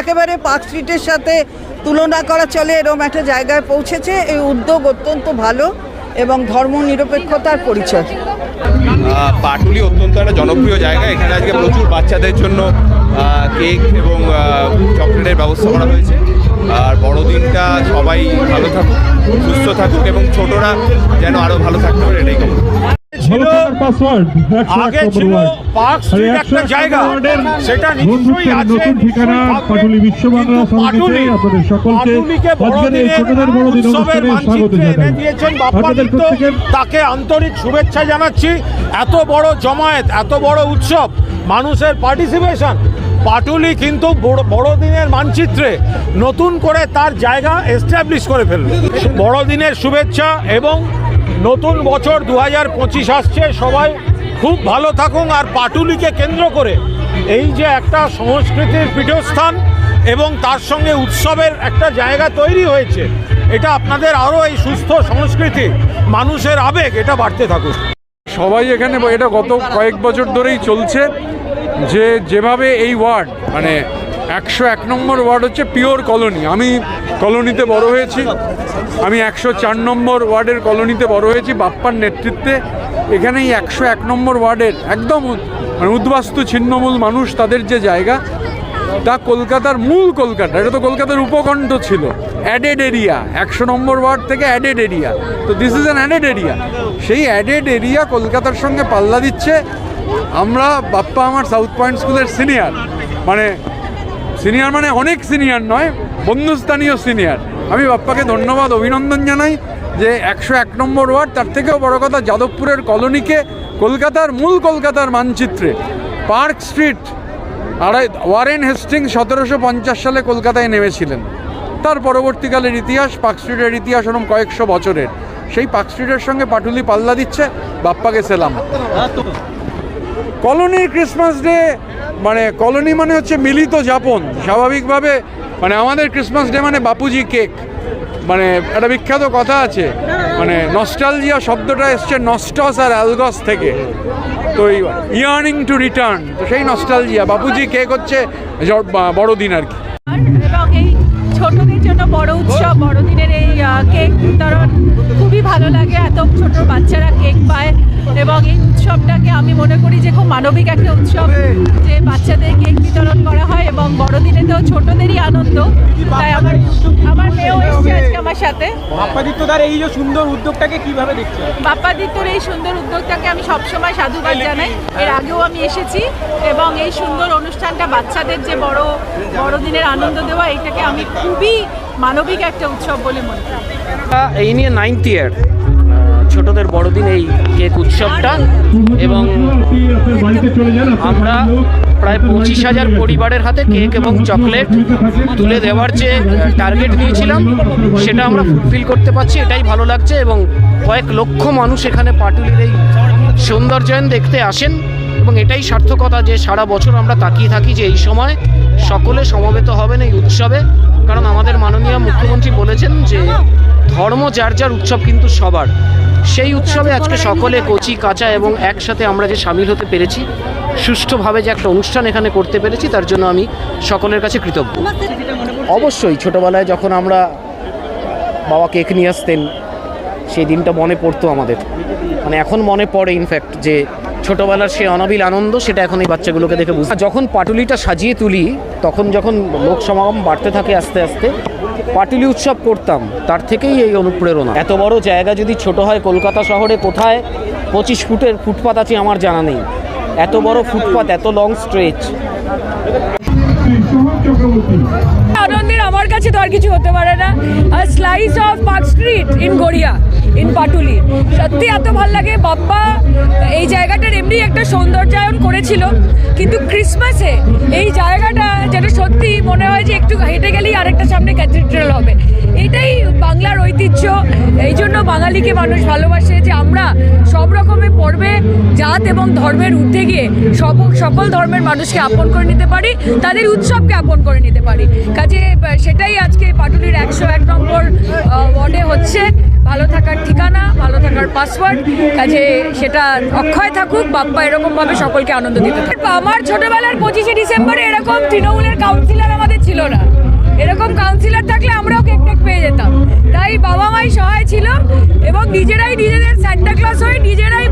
একেবারে পার্ক স্ট্রিটের সাথে তুলনা করা চলে এরকম একটা জায়গায় পৌঁছেছে। এই উদ্যোগ অত্যন্ত ভালো এবং ধর্ম নিরপেক্ষতার পরিচয়। পাটুলি অত্যন্ত একটা জনপ্রিয় জায়গা। এখানে আজকে প্রচুর বাচ্চাদের জন্য কেক এবং চকলেটের ব্যবস্থা করা হয়েছে। আর বড়দিনটা সবাই ভালো থাকুক, সুস্থ থাকুক এবং ছোটরা যেন আরও ভালো থাকতে পারে, এটাই ছিল আগে ছিল পার্ক স্ট্রিট একটা জায়গা সেটা নিশ্চয়ই আছে নতুন ঠিকানা পাটুলি বিশ্ব বাংলা পাটুলি- আপনাদের সকলকে আজকের এই বড়দিনের ছোটদের অনুষ্ঠানে স্বাগত জানাই। আপনাদের প্রত্যেকের তাকে আন্তরিক শুভেচ্ছা জানাচ্ছি। এত বড় জমায়েত এত বড় উৎসব মানুষের পার্টিসিপেশন পাটুলি কিন্তু বড়দিনের মানচিত্রে নতুন করে তার জায়গা এস্টাবলিশ করে ফেলল। বড়দিনের শুভেচ্ছা এবং নতুন বছর দু হাজার পঁচিশ আসছে, সবাই খুব ভালো থাকুন আর পাটুলিকে কেন্দ্র করে। এই যে একটা সংস্কৃতির পীঠস্থান এবং তার সঙ্গে উৎসবের একটা জায়গা তৈরি হয়েছে, এটা আপনাদের আরও এই সুস্থ সংস্কৃতি, মানুষের আবেগ, এটা বাড়তে থাকুক। সবাই এখানে, এটা গত কয়েক বছর ধরেই চলছে যে যেভাবে এই ওয়ার্ড মানে একশো এক নম্বর ওয়ার্ড হচ্ছে পিওর কলোনি। আমি কলোনিতে বড় হয়েছি। আমি একশো চার নম্বর ওয়ার্ডের কলোনিতে বড় হয়েছি, বাপ্পার নেতৃত্বে। এখানেই একশো এক নম্বর ওয়ার্ডের একদম মানে উদ্বাস্তু ছিন্নমূল মানুষ তাদের যে জায়গা, তা কলকাতার মূল কলকাতা। এটা তো কলকাতার উপকণ্ঠ ছিল। অ্যাডেড এরিয়া একশো নম্বর ওয়ার্ড থেকে অ্যাডেড এরিয়া তো this is an added area সেই অ্যাডেড এরিয়া কলকাতার সঙ্গে পাল্লা দিচ্ছে আমরা বাপ্পা আমার সাউথ পয়েন্ট স্কুলের সিনিয়র মানে সিনিয়র মানে অনেক সিনিয়র নয় বন্ধুস্থানীয় সিনিয়র। আমি বাপ্পাকে ধন্যবাদ, অভিনন্দন জানাই যে একশো এক নম্বর ওয়ার্ড, তার থেকেও বড় কথা যাদবপুরের কলোনিকে কলকাতার মূল কলকাতার মানচিত্রে। পার্ক স্ট্রিট, আড়াই, ওয়ারেন হেস্টিং সতেরোশো পঞ্চাশ সালে কলকাতায় নেমেছিলেন। তার পরবর্তীকালের ইতিহাস, পার্ক স্ট্রিটের ইতিহাস ওরম কয়েকশো বছরের। সেই পার্ক স্ট্রিটের সঙ্গে পাটুলি পাল্লা দিচ্ছে বাপ্পাকে সেলাম। কলোনির ক্রিসমাস ডে মানে কলোনি মানে হচ্ছে মিলিত যাপন। স্বাভাবিকভাবে মানে আমাদের ক্রিসমাস ডে মানে বাপুজি কেক মানে একটা বিখ্যাত কথা আছে। মানে নস্টালজিয়া শব্দটা এসছে নস্টস আর অ্যালগস থেকে। তো ইয়ার্নিং টু রিটার্ন তো সেই নস্টালজিয়া বাপুজি কেক হচ্ছে বড়দিন আর কি। ছোটদের জন্য বড় উৎসব, বড়দিনের এই কেক বিতরণ খুবই ভালো লাগে। এত ছোট বাচ্চারা কেক পায় এবং এই উৎসবটাকে আমি মনে করি যে খুব মানবিক একটা উৎসব। যে বাচ্চাদের কেক বিতরণ করা হয় এবং বড়দিনে ছোটদেরই আনন্দ। তাই আমার আমার মেয়েও এসছে আজকে আমার সাথে। আপাদিত্যদার এই যে সুন্দর উদ্যোগটাকে কীভাবে দেখছেন বাপ্পাদিত্যর এই সুন্দর উদ্যোগটাকে আমি সবসময় সাধুবাদ জানাই। এর আগেও আমি এসেছি এবং এই সুন্দর অনুষ্ঠানটা বাচ্চাদের যে বড় বড়দিনের আনন্দ দেওয়া এটাকে আমি খুবই মানবিক একটা উৎসব বলে মনে করি। এই নিয়ে নাইনথ ইয়ার ছোটদের বড়দিন এই কেক উৎসবটা এবং আমরা প্রায় পঁচিশ হাজার পরিবারের হাতে কেক এবং চকলেট তুলে দেওয়ার যে টার্গেট নিয়েছিলাম সেটা আমরা ফুলফিল করতে পারছি, এটাই ভালো লাগছে এবং কয়েক লক্ষ মানুষ এখানে পাটুলির এই সৌন্দর্যায়ন দেখতে আসেন এবং এটাই সার্থকতা যে সারা বছর আমরা তাকিয়ে থাকি যে এই সময় সকলে সমবেত হবেন এই উৎসবে, কারণ আমাদের মাননীয় মুখ্যমন্ত্রী ধর্ম যার যার উৎসব কিন্তু সবার। সেই উৎসবে আজকে সকলে কচি, কাঁচা এবং একসাথে আমরা যে সামিল হতে পেরেছি, সুষ্ঠুভাবে যে একটা অনুষ্ঠান এখানে করতে পেরেছি, তার জন্য আমি সকলের কাছে কৃতজ্ঞ। অবশ্যই ছোটোবেলায় যখন আমরা বাবা কেক নিয়ে আসতেন, সেই দিনটা মনে পড়তো আমাদের। মানে এখন মনে পড়ে ইনফ্যাক্ট যে ছোটোবেলার সেই অনাবিল আনন্দ, সেটা এখন এই বাচ্চাগুলোকে দেখে বুঝতে যখন পাটুলিটা সাজিয়ে তুলি, তখন যখন লোক সমাগম বাড়তে থাকে আস্তে আস্তে পাটুলি উৎসব করতাম, তার থেকেই এই অনুপ্রেরণা। এত বড় জায়গা যদি ছোট হয় কলকাতা শহরে, কোথায়? পঁচিশ ফুটের ফুটপাত আছে, আমার জানা নেই। এত বড় ফুটপাত, এত লং স্ট্রেচ আনন্দের আমার কাছে তো আর কিছু হতে পারে না। আর slice of Park Street in Garia in Patuli সত্যি এত ভালো লাগে। বাপ্পা, এই জায়গাটার এমনি একটা সৌন্দর্যায়ন করেছিল। কিন্তু ক্রিসমাসে এই জায়গাটা যেন সত্যি মনে হয় যে একটু হেঁটে আরেকটা সামনে ক্যাথিড্রাল হবে। এটাই বাংলার ঐতিহ্য। এই জন্য বাঙালিকে মানুষ ভালোবাসে যে আমরা সব রকমের পর্বে, জাত এবং ধর্মের ঊর্ধ্বে গিয়ে সব, সকল ধর্মের মানুষকে আপন করে নিতে পারি, তাদের উৎসবকে আপন করে নিতে পারি। কাজে সেটাই আজকে পাটুলির একশো এক নম্বর ওয়ার্ডে হচ্ছে। ভালো থাকার ঠিকানা, ভালো থাকার পাসওয়ার্ড কাজে, সেটা অক্ষয় থাকুক, বাপ্পা এরকমভাবে সকলকে আনন্দ দিতে আমার ছোটবেলার পঁচিশে ডিসেম্বরে এরকম তৃণমূলের কাউন্সিলর আমাদের নিজেরাই নিজেদের স্যান্টা ক্লাস হয়ে নিজেরাই